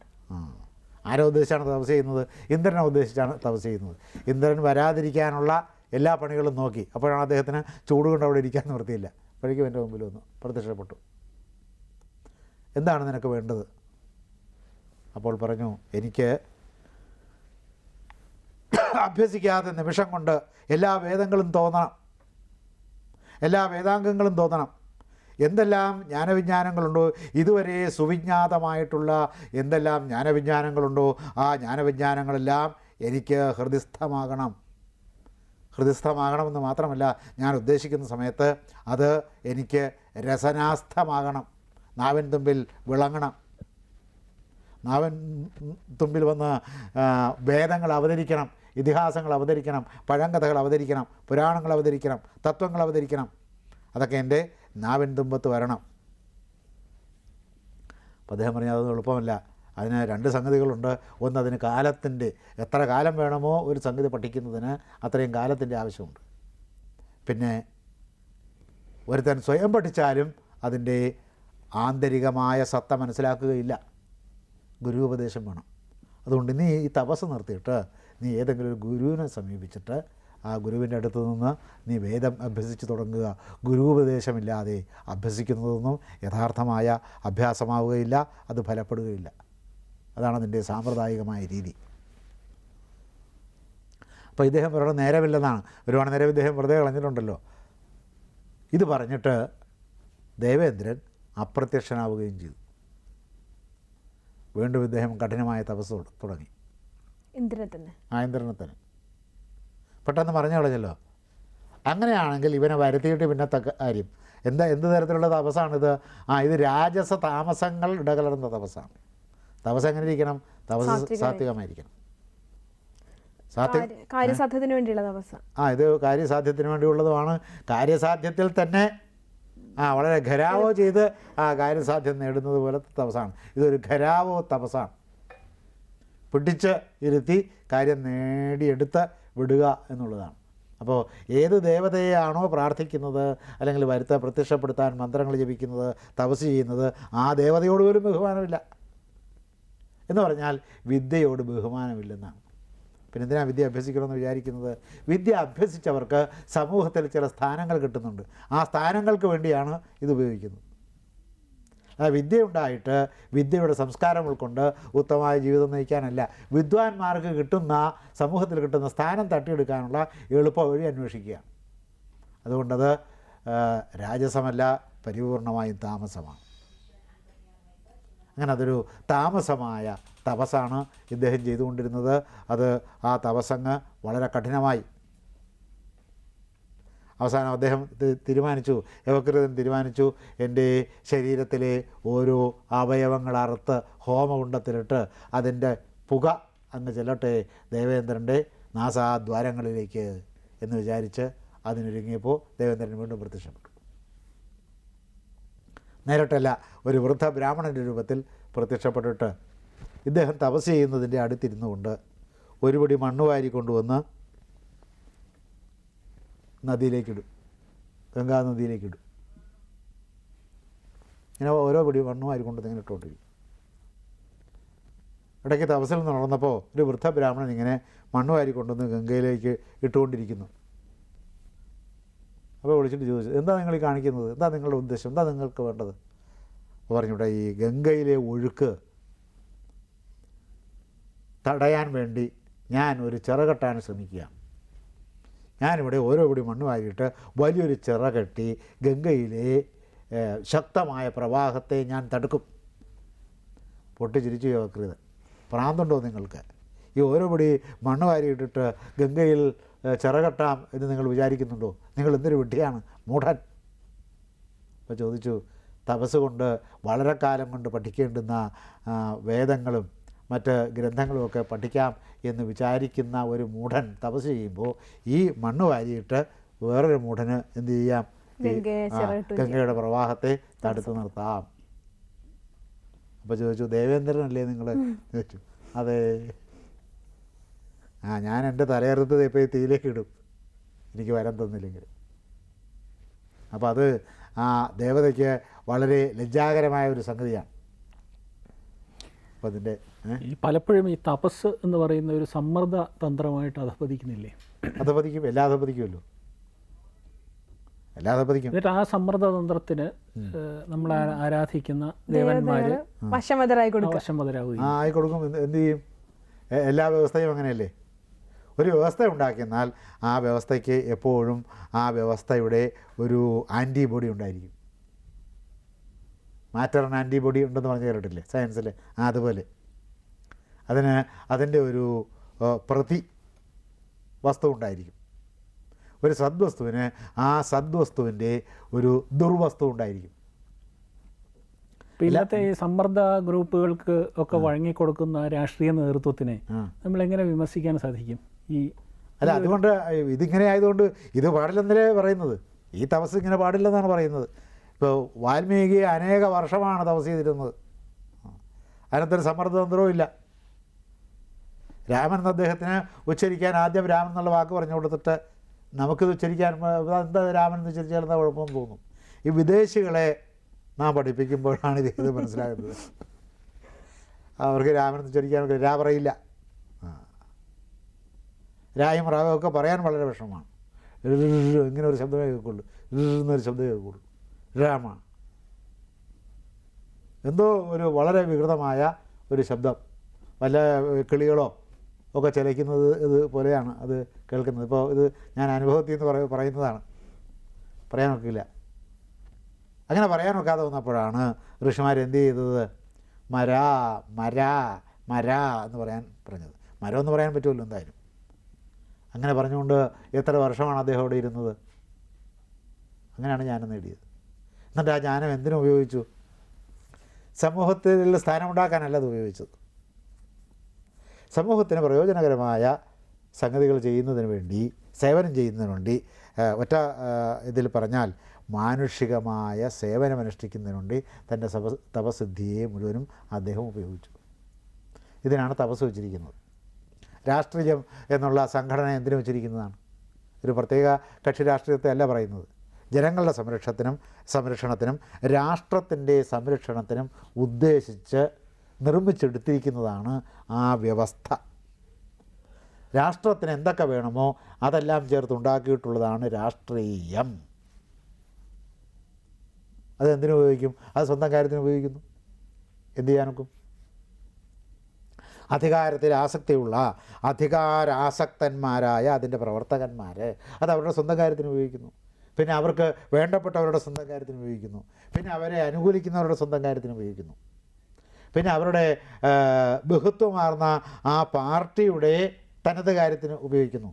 Speaker 1: ആരെ ഉദ്ദേശിച്ചാണ് തപസ് ചെയ്യുന്നത്? ഇന്ദ്രനെ ഉദ്ദേശിച്ചാണ് തപസ് ചെയ്യുന്നത്. ഇന്ദ്രൻ വരാതിരിക്കാനുള്ള എല്ലാ പണികളും നോക്കി. അപ്പോഴാണ് അദ്ദേഹത്തിന് ചൂട് കൊണ്ട് അവിടെ ഇരിക്കാൻ നിർത്തിയില്ല അപ്പോഴേക്കും എന്റെ മുമ്പിൽ വന്നു. പ്രത്യക്ഷപ്പെട്ടു. എന്താണ് നിനക്ക് വേണ്ടത്? അപ്പോൾ പറഞ്ഞു എനിക്ക് അഭ്യസിക്കാതെ നിമിഷം കൊണ്ട് എല്ലാ വേദങ്ങളും തോന്നണം. എല്ലാ വേദാംഗങ്ങളും തോന്നണം. എന്തെല്ലാം ജ്ഞാനവിജ്ഞാനങ്ങളുണ്ടോ? ഇതുവരെ സുവിജ്ഞാതമായിട്ടുള്ള എന്തെല്ലാം ജ്ഞാനവിജ്ഞാനങ്ങളുണ്ടോ? ആ ജ്ഞാനവിജ്ഞാനങ്ങളെല്ലാം എനിക്ക് ഹൃദയസ്ഥമാകണം ഹൃദയസ്ഥമാകണമെന്ന് മാത്രമല്ല ഞാൻ ഉദ്ദേശിക്കുന്ന സമയത്ത് അത് എനിക്ക് രസനാസ്ഥമാകണം. നാവിൻ തുമ്പിൽ വിളങ്ങണം. നാവൻ തുമ്പിൽ വന്ന് വേദങ്ങൾ അവതരിക്കണം ഇതിഹാസങ്ങൾ അവതരിക്കണം പഴങ്കഥകൾ അവതരിക്കണം പുരാണങ്ങൾ അവതരിക്കണം തത്വങ്ങൾ അവതരിക്കണം. അതൊക്കെ എന്റെ നാവൻ തുമ്പത്ത് വരണം. അപ്പോൾ അദ്ദേഹം പറഞ്ഞു അതൊന്നും എളുപ്പമല്ല. അതിന് രണ്ട് സംഗതികളുണ്ട്. ഒന്ന് അതിന് കാലത്തിന്റെ എത്ര കാലം വേണമോ ഒരു സംഗതി പഠിക്കുന്നതിന് അത്രയും കാലത്തിന്റെ ആവശ്യമുണ്ട്. പിന്നെ ഒരുത്തൻ സ്വയം പഠിച്ചാലും അതിന്റെ ആന്തരികമായ സത്ത മനസ്സിലാക്കുകയില്ല. ഗുരുപദേശം വേണം. അതുകൊണ്ട് നീ ഈ തപസ് നിർത്തിയിട്ട് നീ ഏതെങ്കിലും ഒരു ഗുരുവിനെ സമീപിച്ചിട്ട് ആ ഗുരുവിന്റെ അടുത്ത് നിന്ന് നീ വേദം അഭ്യസിച്ച് തുടങ്ങുക. ഗുരുപദേശമില്ലാതെ അഭ്യസിക്കുന്നതൊന്നും യഥാർത്ഥമായ അഭ്യാസമാവുകയില്ല അത് ഫലപ്പെടുകയില്ല. അതാണ് അതിന്റെ സാമ്പ്രദായികമായ രീതി. അപ്പോൾ ഇദ്ദേഹം ഒരാളെ നേരമില്ലെന്നാണ്. ഒരുപാട് നേരം ഇദ്ദേഹം വെറുതെ കളഞ്ഞിട്ടുണ്ടല്ലോ. ഇത് പറഞ്ഞിട്ട് ദേവേന്ദ്രൻ അപ്രത്യക്ഷനാവുകയും ചെയ്തു. വീണ്ടും ഇദ്ദേഹം കഠിനമായ തപസ് തുടങ്ങി.
Speaker 2: ഇന്ദ്രനെ തന്നെ
Speaker 1: ആ ഇന്ദ്രനെ തന്നെ പെട്ടെന്ന് പറഞ്ഞു കളഞ്ഞല്ലോ. അങ്ങനെയാണെങ്കിൽ ഇവനെ വരുത്തിയിട്ട് പിന്നെ തക്ക കാര്യം. എന്താ എന്ത് തരത്തിലുള്ള തപസ്സാണിത്? ആ ഇത് രാജസ താമസങ്ങൾ ഇടകലർന്ന തപസ്സാണ്. തപസ് എങ്ങനെ ഇരിക്കണം? തപസ് സാത്വികമായിരിക്കണം. സാത്വിക
Speaker 2: കാര്യ- കാര്യസാധ്യത്തിന് വേണ്ടിയുള്ള തപസ്
Speaker 1: ആ ഇത് കാര്യസാധ്യത്തിന് വേണ്ടിയുള്ളതുമാണ്. കാര്യസാധ്യത്തിൽ തന്നെ ആ വളരെ ഖരാവോ ചെയ്ത് ആ കാര്യസാധ്യം നേടുന്നത് പോലത്തെ തപസ്സാണ് ഇതൊരു ഖരാവോ തപസ്സാണ് പിടിച്ച് ഇരുത്തി കാര്യം നേടിയെടുത്ത് വിടുക എന്നുള്ളതാണ്. അപ്പോൾ ഏത് ദേവതയെയാണോ പ്രാർത്ഥിക്കുന്നത് അല്ലെങ്കിൽ വരുത്ത പ്രത്യക്ഷപ്പെടുത്താൻ മന്ത്രങ്ങൾ ജപിക്കുന്നത് തപസ് ചെയ്യുന്നത് ആ ദേവതയോട് പോലും ബഹുമാനമില്ല. എന്ന് പറഞ്ഞാൽ വിദ്യയോട് ബഹുമാനമില്ലെന്നാണ്. പിന്നെ എന്തിനാണ് വിദ്യ അഭ്യസിക്കണമെന്ന് വിചാരിക്കുന്നത്? വിദ്യ അഭ്യസിച്ചവർക്ക് സമൂഹത്തിൽ ചില സ്ഥാനങ്ങൾ കിട്ടുന്നുണ്ട്. ആ സ്ഥാനങ്ങൾക്ക് വേണ്ടിയാണ് ഇത് ഉപയോഗിക്കുന്നത്. ആ വിദ്യ ഉണ്ടായിട്ട് വിദ്യയുടെ സംസ്കാരം ഉൾക്കൊണ്ട് ഉത്തമമായ ജീവിതം നയിക്കാനല്ല വിദ്വാൻമാർക്ക് കിട്ടുന്ന സമൂഹത്തിൽ കിട്ടുന്ന സ്ഥാനം തട്ടിയെടുക്കാനുള്ള എളുപ്പ വഴി അന്വേഷിക്കുകയാണ്. അതുകൊണ്ടത് രാജസമല്ല പരിപൂർണമായും താമസമാണ്. അങ്ങനെ അതൊരു താമസമായ തപസ്സാണ് ഇദ്ദേഹം ചെയ്തുകൊണ്ടിരുന്നത്. അത് ആ തപസ്സങ്ങ് വളരെ കഠിനമായി. അവസാനം അദ്ദേഹം തീരുമാനിച്ചു. യവകൃതൻ തീരുമാനിച്ചു എന്റെ ശരീരത്തിലെ ഓരോ അവയവങ്ങൾ അറുത്ത് ഹോമകുണ്ടത്തിലിട്ട് അതിന്റെ പുക അങ്ങ് ചെല്ലട്ടെ ദേവേന്ദ്രന്റെ നാസാദ്വാരങ്ങളിലേക്ക് എന്ന് വിചാരിച്ച് അതിനൊരുങ്ങിയപ്പോൾ ദേവേന്ദ്രൻ വീണ്ടും പ്രത്യക്ഷപ്പെട്ടു. നേരിട്ടല്ല ഒരു വൃദ്ധ ബ്രാഹ്മണന്റെ രൂപത്തിൽ പ്രത്യക്ഷപ്പെട്ടിട്ട് ഇദ്ദേഹം തപസ് ചെയ്യുന്നതിന്റെ അടുത്തിരുന്നു കൊണ്ട് ഒരു പിടി മണ്ണ് വാരി കൊണ്ടുവന്ന് നദിയിലേക്കിടും. ഗംഗാ നദിയിലേക്കിടും. ഇങ്ങനെ ഓരോ പിടി മണ്ണ് വാരി കൊണ്ട് ഇങ്ങനെ ഇട്ടുകൊണ്ടിരിക്കും. ഇടയ്ക്ക് തപസ്സിൽ നടന്നപ്പോൾ ഒരു വൃദ്ധ ബ്രാഹ്മണൻ ഇങ്ങനെ മണ്ണ് വാരി കൊണ്ടുവന്ന് ഗംഗയിലേക്ക് ഇട്ടുകൊണ്ടിരിക്കുന്നു. അപ്പോൾ വിളിച്ചിട്ട് ചോദിച്ചു എന്താ നിങ്ങൾ കാണിക്കുന്നത്? എന്താ നിങ്ങളുടെ ഉദ്ദേശം? എന്താ നിങ്ങൾക്ക് വേണ്ടത്? പറഞ്ഞു ഇവിടെ ഈ ഗംഗയിലെ ഒഴുക്ക് തടയാൻ വേണ്ടി ഞാൻ ഒരു ചിറ കെട്ടാൻ ശ്രമിക്കുക. ഞാനിവിടെ ഓരോ പിടി മണ്ണ് വാരിയിട്ട് വലിയൊരു ചിറ കെട്ടി ഗംഗയിലെ ശക്തമായ പ്രവാഹത്തെ ഞാൻ തടുക്കും. പൊട്ടിച്ചിരിച്ചു യോക്രിത് പ്രാന്തുണ്ടോ നിങ്ങൾക്ക്? ഈ ഓരോ പിടി മണ്ണ് വാരിയിട്ടിട്ട് ഗംഗയിൽ ചിറകെട്ടാം എന്ന് നിങ്ങൾ വിചാരിക്കുന്നുണ്ടോ? നിങ്ങൾ എന്തൊരു വിഡ്ഢിയാണ്? മൂഢൻ. അപ്പോൾ ചോദിച്ചു തപസ് കൊണ്ട് വളരെ കാലം കൊണ്ട് പഠിക്കേണ്ടുന്ന വേദങ്ങളും മറ്റ് ഗ്രന്ഥങ്ങളുമൊക്കെ പഠിക്കാം എന്ന് വിചാരിക്കുന്ന ഒരു മൂഢൻ തപസ് ചെയ്യുമ്പോൾ ഈ മണ്ണ് വാരിയിട്ട് വേറൊരു മൂഢന് എന്ത് ചെയ്യാം? ഗംഗയുടെ പ്രവാഹത്തെ തടുത്തു നിർത്താം. അപ്പോൾ ചോദിച്ചു ദേവേന്ദ്രനല്ലേ നിങ്ങൾ ചോദിച്ചു അതെ. ആ ഞാൻ എന്റെ തലയെറുത്തത് ഇപ്പോൾ ഈ തീയിലേക്ക് ഇടും. എനിക്ക് വരം തന്നില്ലെങ്കിൽ. അപ്പോൾ അത് ആ ദേവതയ്ക്ക് വളരെ ലജ്ജാകരമായ ഒരു സംഗതിയാണ്. അപ്പോൾ
Speaker 3: അതിന്റെ പലപ്പോഴും ഈ തപസ് എന്ന് പറയുന്ന ഒരു സമ്മർദ്ദ തന്ത്രമായിട്ട് അധപതിക്കുന്നില്ലേ?
Speaker 1: അധപതിക്കും എല്ലാ അധപതിക്കുമല്ലോ. എല്ലാ അധപതിക്കും.
Speaker 3: എന്നിട്ട് ആ സമ്മർദ്ദ തന്ത്രത്തിന് നമ്മൾ ആരാധിക്കുന്ന ദേവന്മാര്
Speaker 2: വശമതരായി
Speaker 3: കൊടുക്കും
Speaker 1: ആ ആയി കൊടുക്കും എന്ത് ചെയ്യും? എല്ലാ വ്യവസ്ഥയും അങ്ങനെയല്ലേ? ഒരു വ്യവസ്ഥ ഉണ്ടാക്കിയെന്നാൽ ആ വ്യവസ്ഥയ്ക്ക് എപ്പോഴും ആ വ്യവസ്ഥയുടെ ഒരു ആന്റിബോഡി ഉണ്ടായിരിക്കും. മാറ്റർ ആന്റിബോഡി ഉണ്ടെന്ന് പറഞ്ഞു കേട്ടിട്ടില്ലേ? സയൻസിൽ ആ അതുപോലെ. അതിന് അതിന്റെ ഒരു പ്രതി വസ്തു ഉണ്ടായിരിക്കും. ഒരു സദ്വസ്തുവിന് ആ സദ്വസ്തുവിന്റെ ഒരു ദുർവസ്തു ഉണ്ടായിരിക്കും.
Speaker 3: ഇല്ലാത്ത ഈ സമ്മർദ്ദ ഗ്രൂപ്പുകൾക്ക് ഒക്കെ വഴങ്ങിക്കൊടുക്കുന്ന രാഷ്ട്രീയ നേതൃത്വത്തിനെ നമ്മൾ എങ്ങനെ വിമർശിക്കാൻ സാധിക്കും? ഈ
Speaker 1: അല്ല അതുകൊണ്ട് ഇതിങ്ങനെ ആയതുകൊണ്ട് ഇത് പാടില്ലെന്നല്ലേ പറയുന്നത്? ഈ തപസ് ഇങ്ങനെ പാടില്ലെന്നാണ് പറയുന്നത്. ഇപ്പോൾ വാൽമീകി അനേക വർഷമാണ് തപസ് ചെയ്തിരുന്നത്. അതിനകത്തൊരു സമ്മർദ്ദതന്ത്രവും ഇല്ല. രാമൻ എന്ന അദ്ദേഹത്തിന് ഉച്ചരിക്കാൻ ആദ്യം രാമൻ എന്നുള്ള വാക്ക് പറഞ്ഞു കൊടുത്തിട്ട് നമുക്കിത് ഉച്ചരിക്കാൻ എന്താ രാമൻ എന്ന് ഉച്ചരിച്ചാൽ എന്താ കുഴപ്പമെന്ന് തോന്നും. ഈ വിദേശികളെ നാം പഠിപ്പിക്കുമ്പോഴാണ് ഇത് ഇത് മനസ്സിലാകുന്നത്. അവർക്ക് രാമൻ എന്ന് ഉച്ചരിക്കാൻ രാ പറയില്ല. രായും റാവും ഒക്കെ പറയാൻ വളരെ വിഷമമാണ്. ഇങ്ങനെ ഒരു ശബ്ദമേ കേൾക്കുള്ളൂ. എന്നൊരു ശബ്ദമേ കേൾക്കുള്ളൂ. രാമ. എന്തോ ഒരു വളരെ വികൃതമായ ഒരു ശബ്ദം. വല്ല കിളികളോ ഒക്കെ ചിലയ്ക്കുന്നത് ഇത് പോലെയാണ് അത് കേൾക്കുന്നത്. ഇപ്പോൾ ഇത് ഞാൻ അനുഭവത്തിൽ നിന്ന് പറയ പറയുന്നതാണ്. പറയാൻ ഒക്കില്ല. അങ്ങനെ പറയാൻ ഒക്കാതെ വന്നപ്പോഴാണ് ഋഷിമാർ എന്ത് ചെയ്തത്? മരാ മരാ മരാ എന്ന് പറയാൻ പറഞ്ഞത്. മരം എന്ന് പറയാൻ പറ്റുമല്ലോ എന്തായാലും. അങ്ങനെ പറഞ്ഞുകൊണ്ട് എത്ര വർഷമാണ് അദ്ദേഹം അവിടെ ഇരുന്നത്? അങ്ങനെയാണ് ജ്ഞാനം നേടിയത്. എന്നിട്ട് ആ ജ്ഞാനം എന്തിനു ഉപയോഗിച്ചു? സമൂഹത്തിൽ സ്ഥാനമുണ്ടാക്കാനല്ല അത് ഉപയോഗിച്ചത്. സമൂഹത്തിന് പ്രയോജനകരമായ സംഗതികൾ ചെയ്യുന്നതിന് വേണ്ടി സേവനം ചെയ്യുന്നതിന് വേണ്ടി ഒറ്റ ഇതിൽ പറഞ്ഞാൽ മാനുഷികമായ സേവനമനുഷ്ഠിക്കുന്നതിന് വേണ്ടി തന്റെ സഭ തപസിദ്ധിയെ മുഴുവനും അദ്ദേഹം ഉപയോഗിച്ചു. ഇതിനാണ് തപസ് വെച്ചിരിക്കുന്നത്. രാഷ്ട്രീയം എന്നുള്ള സംഘടന എന്തിനു വെച്ചിരിക്കുന്നതാണ്? ഒരു പ്രത്യേക കക്ഷി രാഷ്ട്രീയത്തെ അല്ല പറയുന്നത്. ജനങ്ങളുടെ സംരക്ഷണത്തിനും സംരക്ഷണത്തിനും രാഷ്ട്രത്തിന്റെ സംരക്ഷണത്തിനും ഉദ്ദേശിച്ച് നിർമ്മിച്ചെടുത്തിരിക്കുന്നതാണ് ആ വ്യവസ്ഥ. രാഷ്ട്രത്തിന് എന്തൊക്കെ വേണമോ അതെല്ലാം ചേർത്ത് ഉണ്ടാക്കിയിട്ടുള്ളതാണ് രാഷ്ട്രീയം. അത് എന്തിനു ഉപയോഗിക്കും? അത് സ്വന്തം കാര്യത്തിന് ഉപയോഗിക്കുന്നു. എന്ത് ചെയ്യാനൊക്കും അധികാരത്തിൽ ആസക്തിയുള്ള അധികാരാസക്തന്മാരായ അതിന്റെ പ്രവർത്തകന്മാർ അത് അവരുടെ സ്വന്തം കാര്യത്തിന് ഉപയോഗിക്കുന്നു. പിന്നെ അവർക്ക് വേണ്ടപ്പെട്ടവരുടെ സ്വന്തം കാര്യത്തിന് ഉപയോഗിക്കുന്നു. പിന്നെ അവരെ അനുകൂലിക്കുന്നവരുടെ സ്വന്തം കാര്യത്തിന് ഉപയോഗിക്കുന്നു. പിന്നെ അവരുടെ ബഹുത്വമാർന്ന ആ പാർട്ടിയുടെ തനത് കാര്യത്തിന് ഉപയോഗിക്കുന്നു.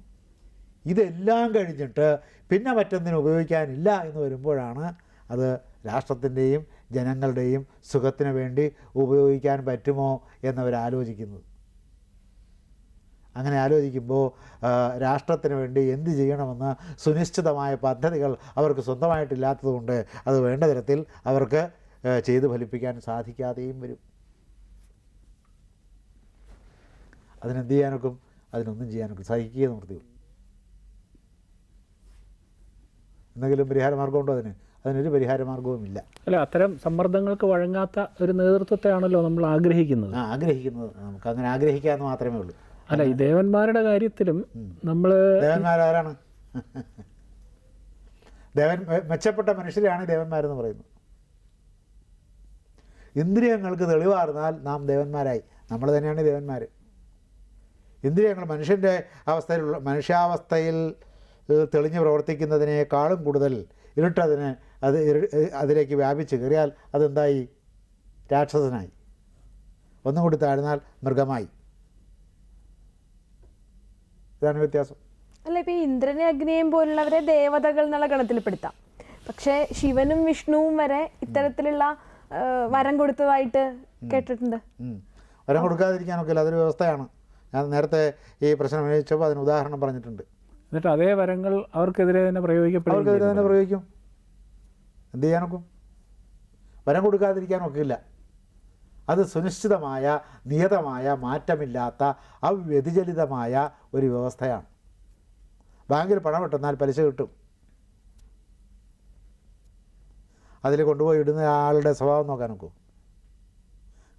Speaker 1: ഇതെല്ലാം കഴിഞ്ഞിട്ട് പിന്നെ മറ്റൊന്നിനും ഉപയോഗിക്കാനില്ല എന്ന് വരുമ്പോഴാണ് അത് രാഷ്ട്രത്തിന്റെയും ജനങ്ങളുടെയും സുഖത്തിന് വേണ്ടി ഉപയോഗിക്കാൻ പറ്റുമോ എന്നവർ ആലോചിക്കുന്നത് അങ്ങനെ ആലോചിക്കുമ്പോൾ രാഷ്ട്രത്തിന് വേണ്ടി എന്ത് ചെയ്യണമെന്ന് സുനിശ്ചിതമായ പദ്ധതികൾ അവർക്ക് സ്വന്തമായിട്ടില്ലാത്തതുകൊണ്ട് അത് വേണ്ട തരത്തിൽ അവർക്ക് ചെയ്ത് ഫലിപ്പിക്കാൻ സാധിക്കാതെയും വരും. അതിനെന്ത് ചെയ്യാനൊക്കും? അതിനൊന്നും ചെയ്യാനൊക്കും. സഹിക്കുക നിർത്തിയുള്ളൂ എന്തെങ്കിലും പരിഹാര മാർഗമുണ്ടോ അതിന്? അതിനൊരു പരിഹാര മാർഗവുമില്ല
Speaker 3: അല്ല അത്തരം സമ്മർദ്ദങ്ങൾക്ക് വഴങ്ങാത്ത ഒരു നേതൃത്വത്തെയാണല്ലോ നമ്മൾ ആഗ്രഹിക്കുന്നത്.
Speaker 1: ആഗ്രഹിക്കുന്നത്. നമുക്ക് അങ്ങനെ ആഗ്രഹിക്കാമെന്ന് മാത്രമേ ഉള്ളൂ.
Speaker 3: അല്ല ഈ ദേവന്മാരുടെ കാര്യത്തിലും നമ്മൾ
Speaker 1: ദേവന്മാരാരാണ്? ദേവൻ മെച്ചപ്പെട്ട മനുഷ്യരെയാണ് ദേവന്മാരെന്ന് പറയുന്നത്. ഇന്ദ്രിയങ്ങൾക്ക് തെളിവാർന്നാൽ നാം ദേവന്മാരായി. നമ്മൾ തന്നെയാണ് ദേവന്മാർ ഇന്ദ്രിയങ്ങൾ മനുഷ്യന്റെ അവസ്ഥയിലുള്ള മനുഷ്യാവസ്ഥയിൽ തെളിഞ്ഞു പ്രവർത്തിക്കുന്നതിനേക്കാളും കൂടുതൽ ഇരുട്ടതിന് അത് അതിലേക്ക് വ്യാപിച്ച് കയറിയാൽ അതെന്തായി? രാക്ഷസനായി. ഒന്നും കൂടി താഴ്ന്നാൽ മൃഗമായി. ഇതാണ് വ്യത്യാസം.
Speaker 2: അല്ല ഇപ്പം ഇന്ദ്രനെ അഗ്നിയും പോലുള്ളവരെ ദേവതകൾ എന്നുള്ള ഗണത്തിൽപ്പെടുത്താം. പക്ഷേ ശിവനും വിഷ്ണുവും വരെ ഇത്തരത്തിലുള്ള വരം കൊടുത്തതായിട്ട് കേട്ടിട്ടുണ്ട്.
Speaker 1: വരം കൊടുക്കാതിരിക്കാനൊക്കെ അതൊരു വ്യവസ്ഥയാണ്. ഞാൻ നേരത്തെ ഈ പ്രശ്നം ഉന്നയിച്ചപ്പോൾ അതിന് ഉദാഹരണം പറഞ്ഞിട്ടുണ്ട്.
Speaker 3: എന്നിട്ട് അതേ വരങ്ങൾ അവർക്കെതിരെ തന്നെ പ്രയോഗിക്കപ്പെടും
Speaker 1: അവർക്കെതിരെ തന്നെ പ്രയോഗിക്കും. എന്ത് ചെയ്യാനൊക്കും? വരം കൊടുക്കാതിരിക്കാനൊക്കില്ല. അത് സുനിശ്ചിതമായ നിയതമായ മാറ്റമില്ലാത്ത അവ്യതിചലിതമായ ഒരു വ്യവസ്ഥയാണ്. ബാങ്കിൽ പണം ഇട്ടെന്നാൽ പലിശ കിട്ടും. അതിൽ കൊണ്ടുപോയി ഇടുന്ന ആളുടെ സ്വഭാവം നോക്കാൻ നോക്കൂ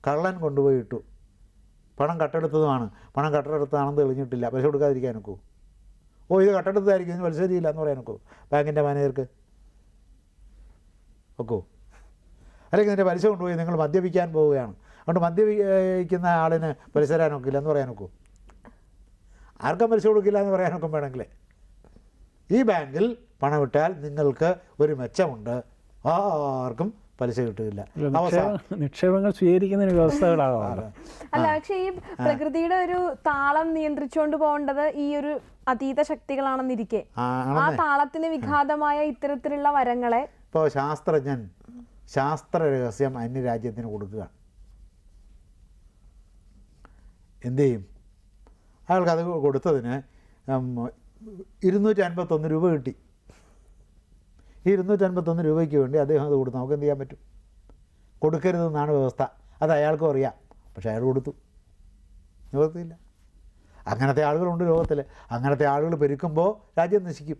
Speaker 1: കള്ളൻ കൊണ്ടുപോയി ഇട്ടു. പണം കട്ടെടുത്തതുമാണ്. പണം കട്ടെടുത്തതാണെന്ന് തെളിഞ്ഞിട്ടില്ല. പലിശ കൊടുക്കാതിരിക്കാൻ നോക്കൂ ഓ ഇത് കട്ടെടുത്തതായിരിക്കും. ഇതിന് പലിശ എന്ന് പറയാൻ നോക്കൂ ബാങ്കിന്റെ മാനേജർക്ക്? ഒക്കോ? അല്ലെങ്കിൽ ഇതിന്റെ പലിശ കൊണ്ടുപോയി നിങ്ങൾ മദ്യപിക്കാൻ പോവുകയാണ്. അതുകൊണ്ട് മദ്യപിക്കുന്ന ആളിന് പലിശ തരാൻ നോക്കില്ല എന്ന് പറയാൻ നോക്കൂ ആർക്കും പലിശ കൊടുക്കില്ല എന്ന് പറയാൻ നോക്കും ഈ ബാങ്കിൽ പണമിട്ടാൽ നിങ്ങൾക്ക് ഒരു മെച്ചമുണ്ട്. ആർക്കും പലിശ
Speaker 3: കിട്ടില്ല നിക്ഷേപങ്ങൾ സ്വീകരിക്കുന്ന
Speaker 2: അല്ല പക്ഷേ ഈ പ്രകൃതിയുടെ ഒരു താളം നിയന്ത്രിച്ചുകൊണ്ട് പോകേണ്ടത് ഈ ഒരു അതീത ശക്തികളാണെന്നിരിക്കെ.
Speaker 1: ആ,
Speaker 2: താളത്തിന് വിഘാതമായ ഇത്തരത്തിലുള്ള വരങ്ങളെ
Speaker 1: ഇപ്പോൾ ശാസ്ത്രജ്ഞൻ ശാസ്ത്ര രഹസ്യം അന്യരാജ്യത്തിന് കൊടുക്കുക. എന്ത് ചെയ്യും? അയാൾക്ക് അത് കൊടുത്തതിന് ഇരുന്നൂറ്റി അൻപത്തൊന്ന് രൂപ കിട്ടി. ഈ ഇരുന്നൂറ്റി അൻപത്തൊന്ന് രൂപയ്ക്ക് വേണ്ടി അദ്ദേഹം അത് കൊടുത്തു. നമുക്ക് എന്ത് ചെയ്യാൻ പറ്റും? കൊടുക്കരുതെന്നാണ് വ്യവസ്ഥ. അത് അയാൾക്കും അറിയാം. പക്ഷെ അയാൾ കൊടുത്തു. നിവർത്തിയില്ല. അങ്ങനത്തെ ആളുകളുണ്ട് ലോകത്തിൽ. അങ്ങനത്തെ ആളുകൾ പെരുക്കുമ്പോൾ രാജ്യം നശിക്കും.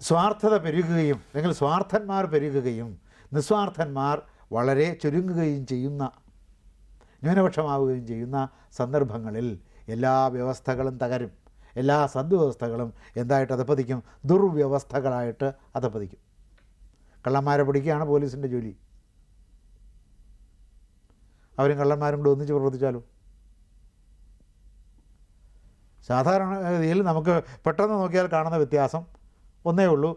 Speaker 1: സ്വാർത്ഥത പെരുകുകയും അല്ലെങ്കിൽ സ്വാർത്ഥന്മാർ പെരുകുകയും നിസ്വാർത്ഥന്മാർ വളരെ ചുരുങ്ങുകയും ചെയ്യുന്ന ന്യൂനപക്ഷമാവുകയും ചെയ്യുന്ന സന്ദർഭങ്ങളിൽ എല്ലാ വ്യവസ്ഥകളും തകരും. എല്ലാ സദ്വ്യവസ്ഥകളും എന്തായിട്ട് അധപ്പതിക്കും ദുർവ്യവസ്ഥകളായിട്ട് അധപ്പതിക്കും കള്ളന്മാരെ പിടിക്കുകയാണ് പോലീസിന്റെ ജോലി. അവരും കള്ളന്മാരും കൂടെ ഒന്നിച്ച് പ്രവർത്തിച്ചാലോ? സാധാരണ രീതിയിൽ നമുക്ക് പെട്ടെന്ന് നോക്കിയാൽ കാണുന്ന വ്യത്യാസം ഒന്നേ ഉള്ളൂ.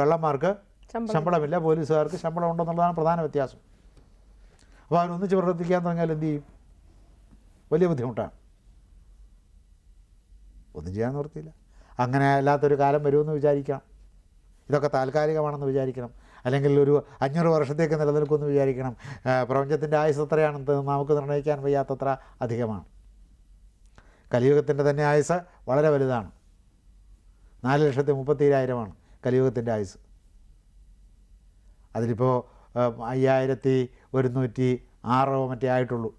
Speaker 1: കള്ളന്മാർക്ക്
Speaker 2: ശമ്പളം.
Speaker 1: ശമ്പളമില്ല പോലീസുകാർക്ക് ശമ്പളം ഉണ്ടെന്നുള്ളതാണ് പ്രധാന വ്യത്യാസം. അപ്പോൾ അവരൊന്നിച്ച് പ്രവർത്തിക്കാൻ തുടങ്ങിയാൽ എന്ത് ചെയ്യും? വലിയ ബുദ്ധിമുട്ടാണ്. ഒന്നും ചെയ്യാൻ നിർത്തിയില്ല അങ്ങനെ അല്ലാത്തൊരു കാലം വരുമെന്ന് വിചാരിക്കണം. ഇതൊക്കെ താൽക്കാലികമാണെന്ന് വിചാരിക്കണം. അല്ലെങ്കിൽ ഒരു അഞ്ഞൂറ് വർഷത്തേക്ക് നിലനിൽക്കുമെന്ന് വിചാരിക്കണം. പ്രപഞ്ചത്തിന്റെ ആയുസ് എത്രയാണെന്ന് നമുക്ക് നിർണയിക്കാൻ വയ്യാത്തത്ര അധികമാണ്. കലിയുഗത്തിന്റെ തന്നെ ആയുസ് വളരെ വലുതാണ്. നാല് ലക്ഷത്തി മുപ്പത്തിരായിരമാണ് കലിയുഗത്തിന്റെ ആയുസ്. അതിലിപ്പോൾ അയ്യായിരത്തി ഒരുന്നൂറ്റി ആറോ മറ്റേ ആയിട്ടുള്ളൂ.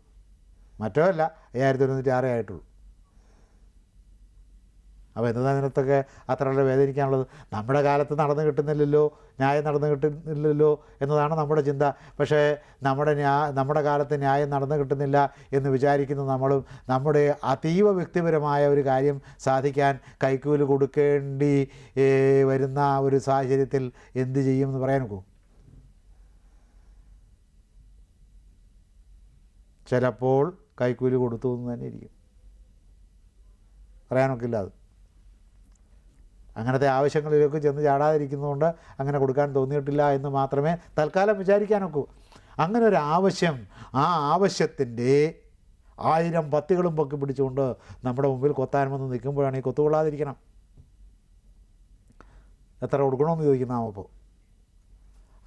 Speaker 1: മറ്റോ അല്ല അയ്യായിരത്തി ഒരുന്നൂറ്റി ആറേ ആയിട്ടുള്ളൂ. അപ്പോൾ എന്താ അത്ര വേദനിക്കാനുള്ളത് നമ്മുടെ കാലത്ത് നടന്നു കിട്ടുന്നില്ലല്ലോ ന്യായം നടന്നു കിട്ടുന്നില്ലല്ലോ എന്നതാണ് നമ്മുടെ ചിന്ത. പക്ഷേ നമ്മുടെ ന്യാ നമ്മുടെ കാലത്ത് ന്യായം നടന്നു കിട്ടുന്നില്ല എന്ന് വിചാരിക്കുന്ന നമ്മളും നമ്മുടെ അതീവ വ്യക്തിപരമായ ഒരു കാര്യം സാധിക്കാൻ കൈക്കൂലി കൊടുക്കേണ്ടി വരുന്ന ഒരു സാഹചര്യത്തിൽ എന്ത് ചെയ്യും എന്ന് പറയാൻ നോക്കൂ. ചിലപ്പോൾ കൈക്കൂലി കൊടുത്തു എന്ന് തന്നെ ഇരിക്കും. പറയാനൊക്കില്ല അത്. അങ്ങനത്തെ ആവശ്യങ്ങളിലേക്ക് ചെന്ന് ചാടാതിരിക്കുന്നതുകൊണ്ട് അങ്ങനെ കൊടുക്കാൻ തോന്നിയിട്ടില്ല എന്ന് മാത്രമേ തൽക്കാലം വിചാരിക്കാനൊക്കൂ അങ്ങനെ ഒരു ആവശ്യം ആ ആവശ്യത്തിന്റെ ആയിരം പത്തികളും പൊക്കി പിടിച്ചുകൊണ്ട് നമ്മുടെ മുമ്പിൽ കൊത്താൻ വന്ന് നിൽക്കുമ്പോഴാണ് ഈ കൊത്തുകൊള്ളാതിരിക്കണം എത്ര കൊടുക്കണമെന്ന് ചോദിക്കുന്ന അപ്പോൾ.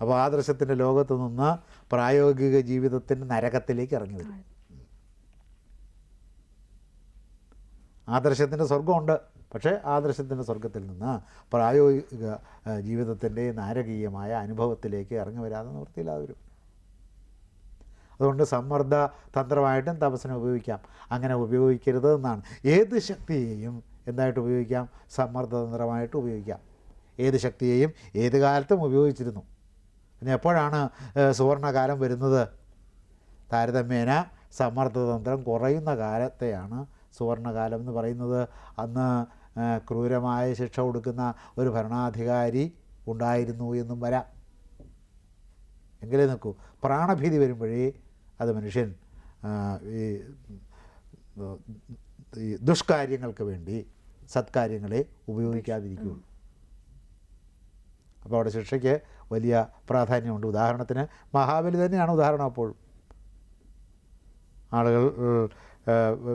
Speaker 1: അപ്പോൾ ആദർശത്തിന്റെ ലോകത്ത് നിന്ന് പ്രായോഗിക ജീവിതത്തിന്റെ നരകത്തിലേക്ക് ഇറങ്ങി വരും. ആദർശത്തിന്റെ സ്വർഗമുണ്ട് പക്ഷേ ആദർശത്തിന്റെ സ്വർഗത്തിൽ നിന്ന് പ്രായോഗിക ജീവിതത്തിന്റെ നാരകീയമായ അനുഭവത്തിലേക്ക് ഇറങ്ങി വരാതെ നിവൃത്തിയില്ലാതെ വരും. അതുകൊണ്ട് സമ്മർദ്ദ തന്ത്രമായിട്ടും തപസ്സിനെ ഉപയോഗിക്കാം. അങ്ങനെ ഉപയോഗിക്കരുത് എന്നാണ്. ഏത് ശക്തിയെയും എന്തായിട്ട് ഉപയോഗിക്കാം? സമ്മർദ്ദ തന്ത്രമായിട്ട് ഉപയോഗിക്കാം. ഏത് ശക്തിയെയും ഏത് കാലത്തും ഉപയോഗിച്ചിരുന്നു. പിന്നെ എപ്പോഴാണ് സുവർണകാലം വരുന്നത്? താരതമ്യേന സമ്മർദ്ദതന്ത്രം കുറയുന്ന കാലത്തെയാണ് സുവർണകാലം എന്ന് പറയുന്നത്. അന്ന് ക്രൂരമായ ശിക്ഷ കൊടുക്കുന്ന ഒരു ഭരണാധികാരി ഉണ്ടായിരുന്നു എന്നും വരാം. എങ്കിലേ നിൽക്കൂ പ്രാണഭീതി വരുമ്പോഴേ അത് മനുഷ്യൻ ഈ ദുഷ്കാര്യങ്ങൾക്ക് വേണ്ടി സത്കാര്യങ്ങളെ ഉപയോഗിക്കാതിരിക്കുകയുള്ളൂ. അപ്പോൾ അവിടെ ശിക്ഷയ്ക്ക് വലിയ പ്രാധാന്യമുണ്ട്. ഉദാഹരണത്തിന് മഹാബലി തന്നെയാണ് ഉദാഹരണം അപ്പോഴും ആളുകൾ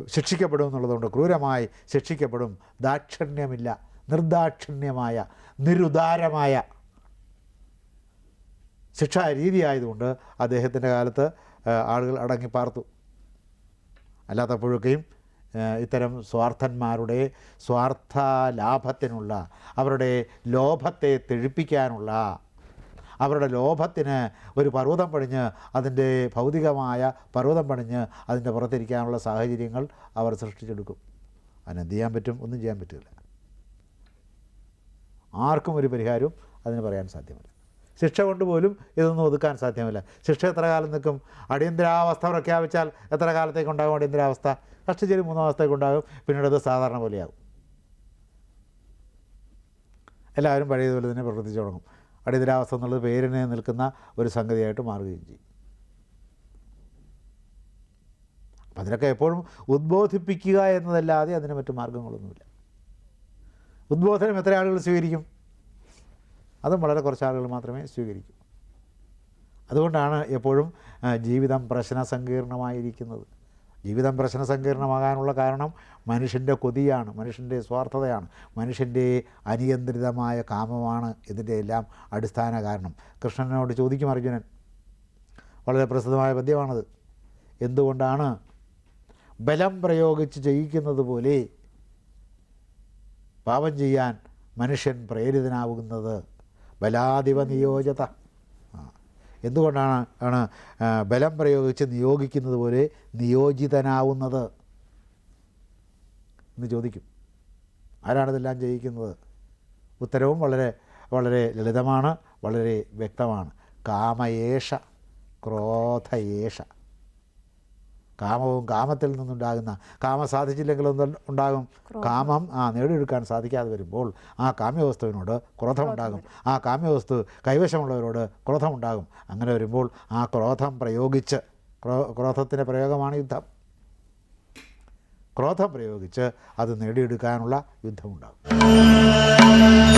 Speaker 1: ശിക്ഷിക്കപ്പെടും എന്നുള്ളതുകൊണ്ട് ക്രൂരമായി ശിക്ഷിക്കപ്പെടും. ദാക്ഷിണ്യമില്ല നിർദാക്ഷിണ്യമായ നിരുദാരമായ ശിക്ഷാ രീതിയായതുകൊണ്ട് അദ്ദേഹത്തിന്റെ കാലത്ത് ആളുകൾ അടങ്ങി പാർത്തു. അല്ലാത്തപ്പോഴൊക്കെയും ഇത്തരം സ്വാർത്ഥന്മാരുടെ സ്വാർത്ഥ ലാഭത്തിനുള്ള അവരുടെ ലോഭത്തെ തെഴിപ്പിക്കാനുള്ള അവരുടെ ലോഭത്തിന് ഒരു പർവതം പണിഞ്ഞ് അതിന്റെ ഭൗതികമായ പർവതം പണിഞ്ഞ് അതിന്റെ പുറത്തിരിക്കാനുള്ള സാഹചര്യങ്ങൾ അവർ സൃഷ്ടിച്ചെടുക്കും. അതിനെന്ത് ചെയ്യാൻ പറ്റും? ഒന്നും ചെയ്യാൻ പറ്റില്ല. ആർക്കും ഒരു പരിഹാരവും അതിന് പറയാൻ സാധ്യമല്ല. ശിക്ഷ കൊണ്ട് പോലും ഇതൊന്നും ഒതുക്കാൻ സാധ്യമല്ല. ശിക്ഷ എത്ര കാലം നിൽക്കും? അടിയന്തരാവസ്ഥ പ്രഖ്യാപിച്ചാൽ എത്ര കാലത്തേക്ക് ഉണ്ടാകും അടിയന്തരാവസ്ഥ? കഷ്ടിച്ചൊരു മൂന്നാം മാസത്തേക്ക് ഉണ്ടാകും. പിന്നീട് അത് സാധാരണ പോലെയാകും. എല്ലാവരും പഴയതുപോലെ തന്നെ പ്രവർത്തിച്ചു തുടങ്ങും. അടിയന്തരാവസ്ഥ എന്നുള്ളത് പേരിന് നിൽക്കുന്ന ഒരു സംഗതിയായിട്ട് മാറുകയും ചെയ്യും. അപ്പം അതിനൊക്കെ എപ്പോഴും ഉദ്ബോധിപ്പിക്കുക എന്നതല്ലാതെ അതിന് മറ്റു മാർഗങ്ങളൊന്നുമില്ല. ഉദ്ബോധനം എത്ര ആളുകൾ സ്വീകരിക്കും? അതും വളരെ കുറച്ച് ആളുകൾ മാത്രമേ സ്വീകരിക്കൂ. അതുകൊണ്ടാണ് എപ്പോഴും ജീവിതം പ്രശ്ന സങ്കീർണമായിരിക്കുന്നത് ജീവിതം പ്രശ്ന സങ്കീർണമാകാനുള്ള കാരണം മനുഷ്യന്റെ കൊതിയാണ് മനുഷ്യന്റെ സ്വാർത്ഥതയാണ് മനുഷ്യന്റെ അനിയന്ത്രിതമായ കാമമാണ് ഇതിന്റെ എല്ലാം അടിസ്ഥാന കാരണം. കൃഷ്ണനോട് ചോദിക്കും അർജുനൻ വളരെ പ്രസിദ്ധമായ പദ്യമാണത്. എന്തുകൊണ്ടാണ് ബലം പ്രയോഗിച്ച് ജയിക്കുന്നത് പോലെ പാപം ചെയ്യാൻ മനുഷ്യൻ പ്രേരിതനാവുന്നത്? ബലാധിപ നിയോജത. എന്തുകൊണ്ടാണ് ആണ് ബലം പ്രയോഗിച്ച് നിയോഗിക്കുന്നത് പോലെ നിയോജിതനാവുന്നത്? എന്ന് ചോദിക്കും. ആരാണിതെല്ലാം ചെയ്യിക്കുന്നത്? ഉത്തരവും വളരെ വളരെ ലളിതമാണ് വളരെ വ്യക്തമാണ്. കാമയേഷ ക്രോധയേഷ. കാമവും കാമത്തിൽ നിന്നുണ്ടാകുന്ന കാമം സാധിച്ചില്ലെങ്കിൽ ഉണ്ടാകും? കാമം ആ നേടിയെടുക്കാൻ സാധിക്കാതെ വരുമ്പോൾ ആ കാമ്യവസ്തുവിനോട് ക്രോധമുണ്ടാകും. ആ കാമ്യവസ്തു കൈവശമുള്ളവരോട് ക്രോധമുണ്ടാകും. അങ്ങനെ വരുമ്പോൾ ആ ക്രോധം പ്രയോഗിച്ച് ക്രോ ക്രോധത്തിന്റെ പ്രയോഗമാണ് യുദ്ധം. ക്രോധം പ്രയോഗിച്ച് അത് നേടിയെടുക്കാനുള്ള യുദ്ധമുണ്ടാകും.